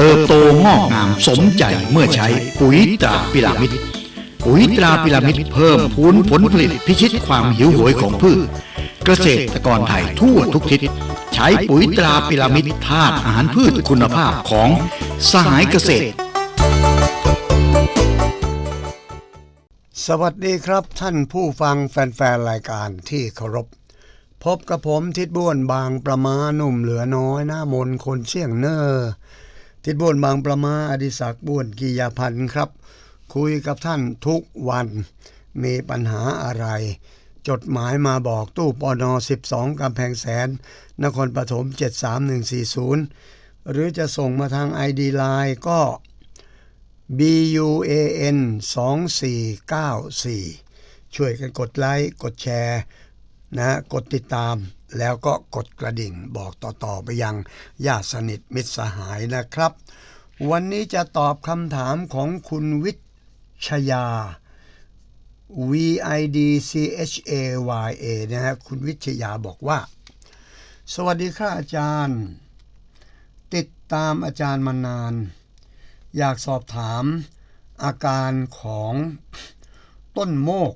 เติบโตงอกงามสมใจเมื่อใช้ปุ๋ยตราพิรามิดปุ๋ยตราพิรามิดเพิ่มพูนผลผลิตพิชิตความหิวโหยของพืช เกษตรกรไทยทั่วทุกทิศ ใช้ปุ๋ยตราพิรามิดธาตุอาหารพืชคุณภาพของสหายเกษตร สวัสดีครับท่านผู้ฟังแฟนๆรายการที่เคารพพบกับผมทิดบ้วนบางประมาหนุ่มเหลือน้อยหน้ามนคนเสี่ยงเนอร์ ทิดบ้วนบางประมาอดิศักดิ์บ้วนกิยาพันธ์ครับ คุยกับท่านทุกวัน มีปัญหาอะไร จดหมายมาบอกตู้ปอนอ12กำแพงแสน นครปฐม 73140 หรือจะส่งมาทาง ID Line ก็ BUAN 2494 ช่วยกันกดไลค์ กดแชร์ นะกดติดตามแล้วก็กดกระดิ่งบอกต่อๆไปยังญาติสนิทมิตรสหายนะครับ วันนี้จะตอบคำถามของคุณวิชยา V I D C H A Y A นะฮะคุณวิชยาบอกว่า สวัสดีครับอาจารย์ ติดตามอาจารย์มานาน อยากสอบถามอาการของต้นโมก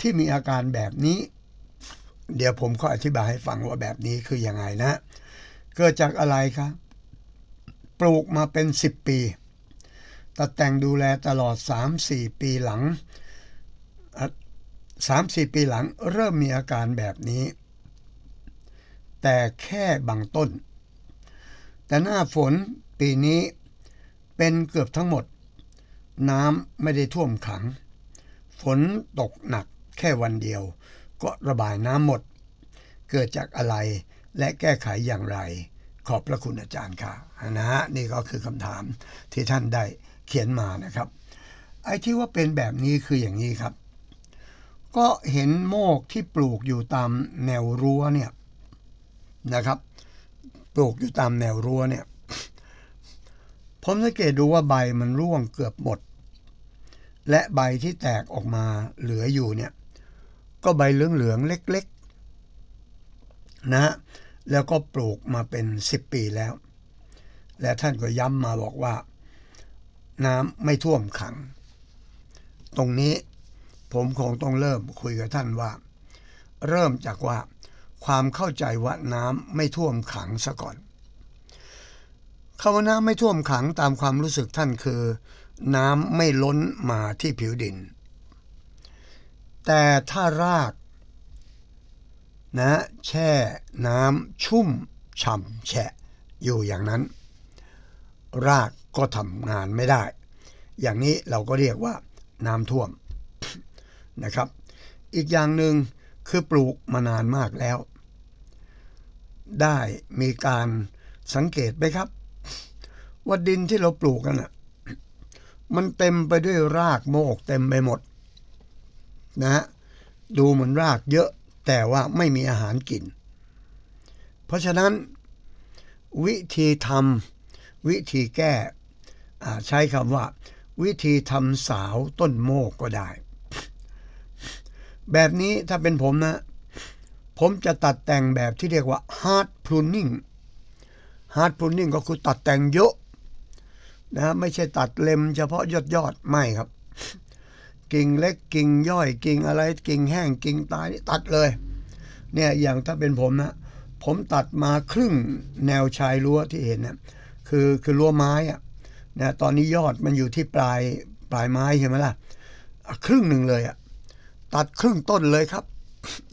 ที่มีอาการแบบนี้ เดี๋ยวผมก็อธิบายให้ฟังว่าแบบนี้คืออยังไงนะ เกิดจากอะไรครับ ปลูกมาเป็น10ปี ตัดแต่งดูแลตลอด3-4ปีหลัง3-4ปีหลังเริ่มมีอาการแบบนี้ แต่แค่บางต้น แต่หน้าฝนปีนี้เป็นเกือบทั้งหมด น้ำไม่ได้ท่วมขัง ฝนตกหนักแค่วันเดียว ก็ระบายน้ำหมด เกิดจากอะไรและแก้ไขอย่างไร ขอบพระคุณอาจารย์ค่ะนะฮะนี่ก็คือคำถามที่ท่านได้เขียนมานะครับ ไอ้ที่ว่าเป็นแบบนี้คืออย่างนี้ครับ ก็เห็นโมกที่ปลูกอยู่ตามแนวรั้วเนี่ยนะครับ ปลูกอยู่ตามแนวรั้วเนี่ยผมสังเกตดูว่าใบมันร่วงเกือบหมด และใบที่แตกออกมาเหลืออยู่เนี่ย ก็ใบเหลืองๆเล็กๆ นะ แล้วก็ปลูกมาเป็น 10 ปีแล้ว และท่านก็ย้ำมาบอกว่า น้ำไม่ท่วมขัง ตรงนี้ผมคงต้องเริ่มคุยกับท่านว่า เริ่มจากว่าความเข้าใจว่าน้ำไม่ท่วมขังซะก่อนคำว่าน้ำไม่ท่วมขังตามความรู้สึกท่านคือ น้ำไม่ล้นมาที่ผิวดิน แต่ถ้ารากนะแช่น้ำชุ่มฉ่ำแฉะอยู่อย่างนั้น รากก็ทำงานไม่ได้ อย่างนี้เราก็เรียกว่าน้ำท่วมนะครับ อีกอย่างหนึ่งคือปลูกมานานมากแล้ว ได้มีการสังเกตไหมครับ ว่าดินที่เราปลูกกันอะมันเต็มไปด้วยรากโมกเต็มไปหมด นะฮะดูเหมือนรากเยอะแต่ว่าไม่มีอาหารกิน เพราะฉะนั้น วิธีทำวิธีแก้ใช้คำว่า วิธีทำสาวต้นโมกก็ได้ แบบนี้ถ้าเป็นผมนะ ผมจะตัดแต่งแบบที่เรียกว่า hard pruning hard pruning ก็คือตัดแต่งเยอะนะไม่ใช่ตัดเล็มเฉพาะยอดยอดไม่ครับ กิ่งเล็กกิ่งย่อยกิ่งอะไรกิ่งแห้งกิ่งตายตัดเลย เนี่ยอย่างถ้าเป็นผมนะ ผมตัดมาครึ่งแนวชายรั้วที่เห็นนะคือคือรั้วไม้อะนะตอนนี้ยอดมันอยู่ที่ปลายปลายไม้ใช่ไหมล่ะอะครึ่งหนึ่งเลยอะตัดครึ่งต้นเลยครับ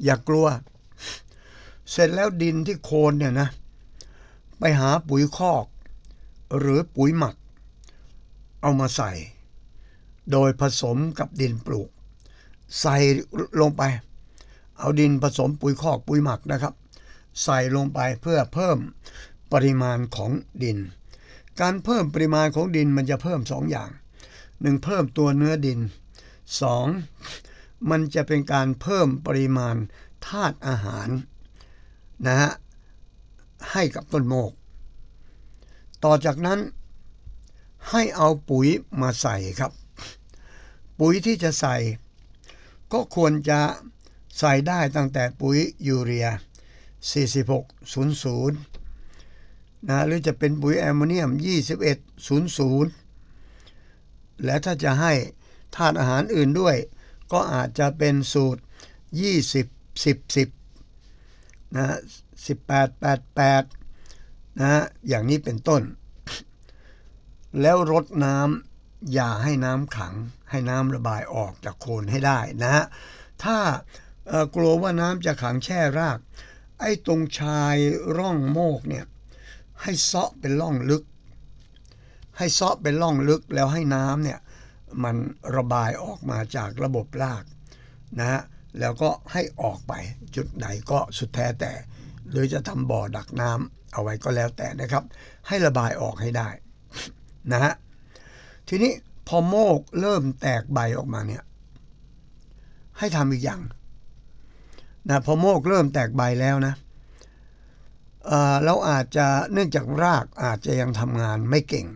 อย่ากลัว เสร็จแล้วดินที่โคนเนี่ยนะ ไปหาปุ๋ยคอก หรือปุ๋ยหมัก เอามาใส่ โดยผสมกับดินปลูก ใส่ลงไป เอาดินผสมปุ๋ยคอกปุ๋ยหมักนะครับ ใส่ลงไปเพื่อเพิ่มปริมาณของดิน การเพิ่มปริมาณของดินมันจะเพิ่มสองอย่างหนึ่งเพิ่มตัวเนื้อดินสองมันจะเป็นการเพิ่มปริมาณธาตุอาหารนะฮะให้กับต้นโมก ต่อจากนั้นให้เอาปุ๋ยมาใส่ครับ ปุ๋ยที่จะใส่ ก็ควรจะใส่ได้ตั้งแต่ปุ๋ยยูเรีย 4600นะหรือจะเป็นปุ๋ยแอมโมเนียม 2100 และถ้าจะให้ธาตุอาหารอื่นด้วย ก็อาจจะเป็นสูตร 20 10 10นะ18 88นะอย่างนี้เป็นต้น แล้วรดน้ำ อย่าให้น้ำขังให้น้ำระบายออกจากโคนให้ได้นะฮะถ้ากลัวว่าน้ำจะขังแช่ราก ไอ้ตรงชายร่องโมกเนี่ยให้เซาะเป็นร่องลึก ให้เซาะเป็นร่องลึกแล้วให้น้ำเนี่ยมันระบายออกมาจากระบบรากนะฮะแล้วก็ให้ออกไปจุดไหนก็สุดแท้แต่ หรือจะทำบ่อดักน้ำเอาไว้ก็แล้วแต่นะครับ ให้ระบายออกให้ได้นะฮะ ทีนี้พอโมกเริ่มแตกใบออกมาเนี่ย ให้ทำอีกอย่างนะพอโมกเริ่มแตกใบแล้วนะเราอาจจะเนื่องจากรากอาจจะยังทำงานไม่เก่ง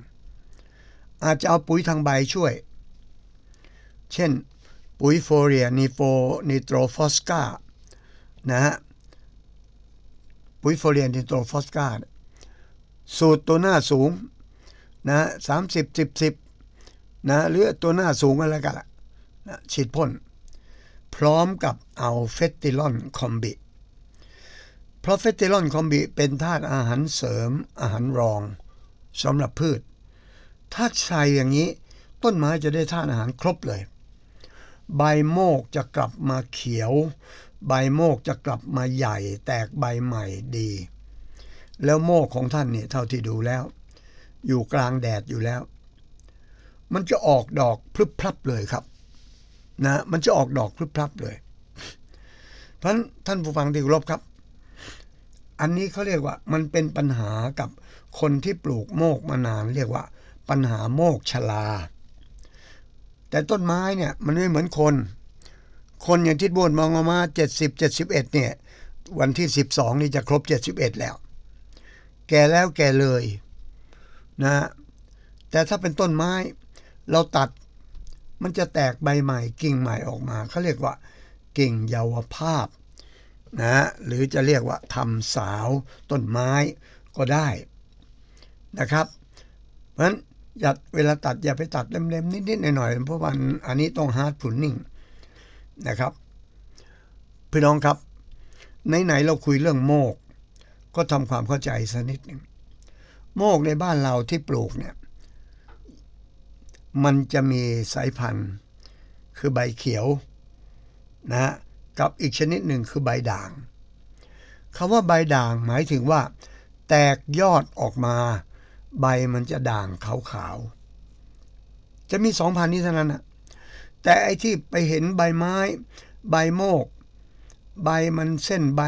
อาจจะเอาปุ๋ยทางใบช่วย เช่น ปุ๋ยโฟเรียนิโฟนิโตรฟอสกานะฮะปุ๋ยโฟเรียนิโตรฟอสกาสูตรตัวหน้าสูงนะสามสิบสิบสิบ นะหรือตัวหน้าสูงอะไรกันละนะฉีดพ่น พร้อมกับเอาเฟตติลอนคอมบิเพราะเฟตติลอนคอมบิเป็นธาตุอาหารเสริมอาหารรองสำหรับพืช ถ้าใส่อย่างนี้ต้นไม้จะได้ธาตุอาหารครบเลย ใบโมกจะกลับมาเขียว ใบโมกจะกลับมาใหญ่ แตกใบใหม่ดี แล้วโมกของท่านเนี่ยเท่าที่ดูแล้ว อยู่กลางแดดอยู่แล้ว มันจะออกดอกพรึบพรับเลยครับ นะ มันจะออกดอกพรึบพรับเลย เพราะฉะนั้นท่านผู้ฟังที่เคารพครับ อันนี้เขาเรียกว่า มันเป็นปัญหากับคนที่ปลูกโมกมานาน เรียกว่า ปัญหาโมกชลา แต่ต้นไม้เนี่ย มันไม่เหมือนคน คนอย่างที่บวนมองออกมาเจ็ดสิบเจ็ดสิบเอ็ดเนี่ย วันที่สิบสองนี่จะครบเจ็ดสิบเอ็ดแล้ว แก่แล้วแก่เลย นะ แต่ถ้าเป็นต้นไม้ เราตัดมันจะแตกใบใหม่กิ่งใหม่ออกมาเขาเรียกว่ากิ่งเยาวภาพนะหรือจะเรียกว่าทำสาวต้นไม้ก็ได้นะครับ เพราะฉะนั้นอย่าเวลาตัดอย่าไปตัดเล็มๆ นิดๆหน่อยๆเพราะวันอันนี้ต้องฮาร์ดพุนนิ่งนะครับพี่น้องครับไหนๆเราคุยเรื่องโมก ก็ทำความเข้าใจสักนิดหนึ่งโมกในบ้านเราที่ปลูกเนี่ย มันจะมีสายพันธุ์ คือใบเขียวนะกับอีกชนิดหนึ่งคือใบด่างคำว่าใบด่างหมายถึงว่า แตกยอดออกมา ใบมันจะด่างขาวๆ จะมีสองพันนี้เท่านั้นนะแต่ไอที่ไปเห็นใบไม้ ใบโมก ใบมันเส้นใบ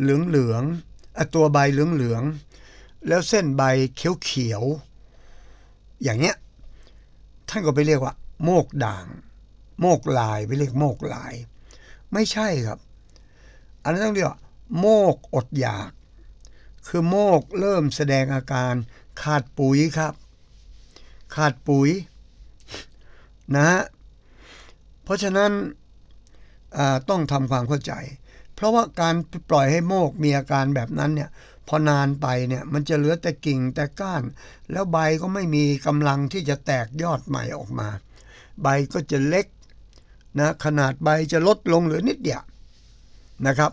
เหลืองๆอตัวใบเหลืองๆแล้วเส้นใบเขียวๆอย่างเนี้ย ท่านก็ไปเรียกว่า โมกด่าง โมกลายไปเรียกโมกลาย ไม่ใช่ครับ อันนั้นต้องเรียกว่าโมกอดอยาก คือโมกเริ่มแสดงอาการขาดปุ๋ยครับ ขาดปุ๋ยนะฮะเพราะฉะนั้นต้องทำความเข้าใจ เพราะว่าการปล่อยให้โมกมีอาการแบบนั้นเนี่ย พอนานไปเนี่ยมันจะเหลือแต่กิ่งแต่ก้าน แล้วใบก็ไม่มีกำลังที่จะแตกยอดใหม่ออกมา ใบก็จะเล็กนะขนาดใบจะลดลงเหลือนิดเดียวนะครับ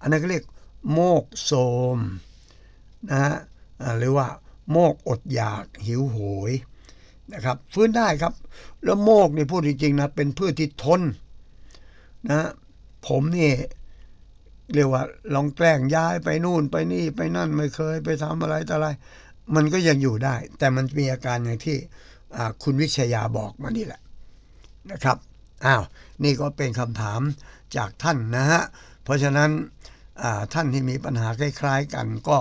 อันนั้นก็เรียกโมกโสมนะฮะหรือว่าโมกอดอยากหิวโหยนะครับฟื้นได้ครับ แล้วโมกนี่พูดจริงๆนะเป็นพืชที่ทนนะผมนี่ เรียกว่า ลองแกล้งย้ายไปนู่นไปนี่ไปนั่นไม่เคยไปทำอะไรต่ออะไร มันก็ยังอยู่ได้ แต่มันมีอาการอย่างที่คุณวิชยาบอกมานี่แหละนะครับอ้าวนี่ก็เป็นคำถามจากท่านนะฮะเพราะฉะนั้นท่านที่มีปัญหาคล้ายๆกันก็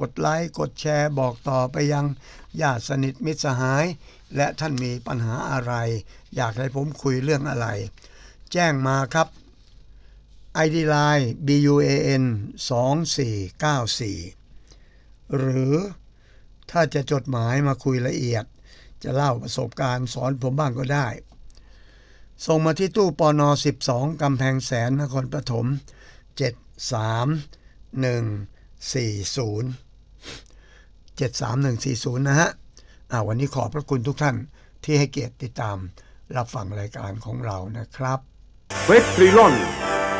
กดไลค์กดแชร์บอกต่อไปยังญาติสนิทมิตรสหาย และท่านมีปัญหาอะไร อยากให้ผมคุยเรื่องอะไร แจ้งมาครับ ID Line BUAN 2494 หรือถ้าจะจดหมายมาคุยละเอียด จะเล่าประสบการณ์สอนผมบ้างก็ได้ ส่งมาที่ตู้ปอนอ12 กำแพงแสนนครปฐม73140 73140 นะฮะอ่าวันนี้ขอบพระคุณทุกท่านที่ให้เกียรติติดตามรับฟังรายการของเรานะครับเวทริลอน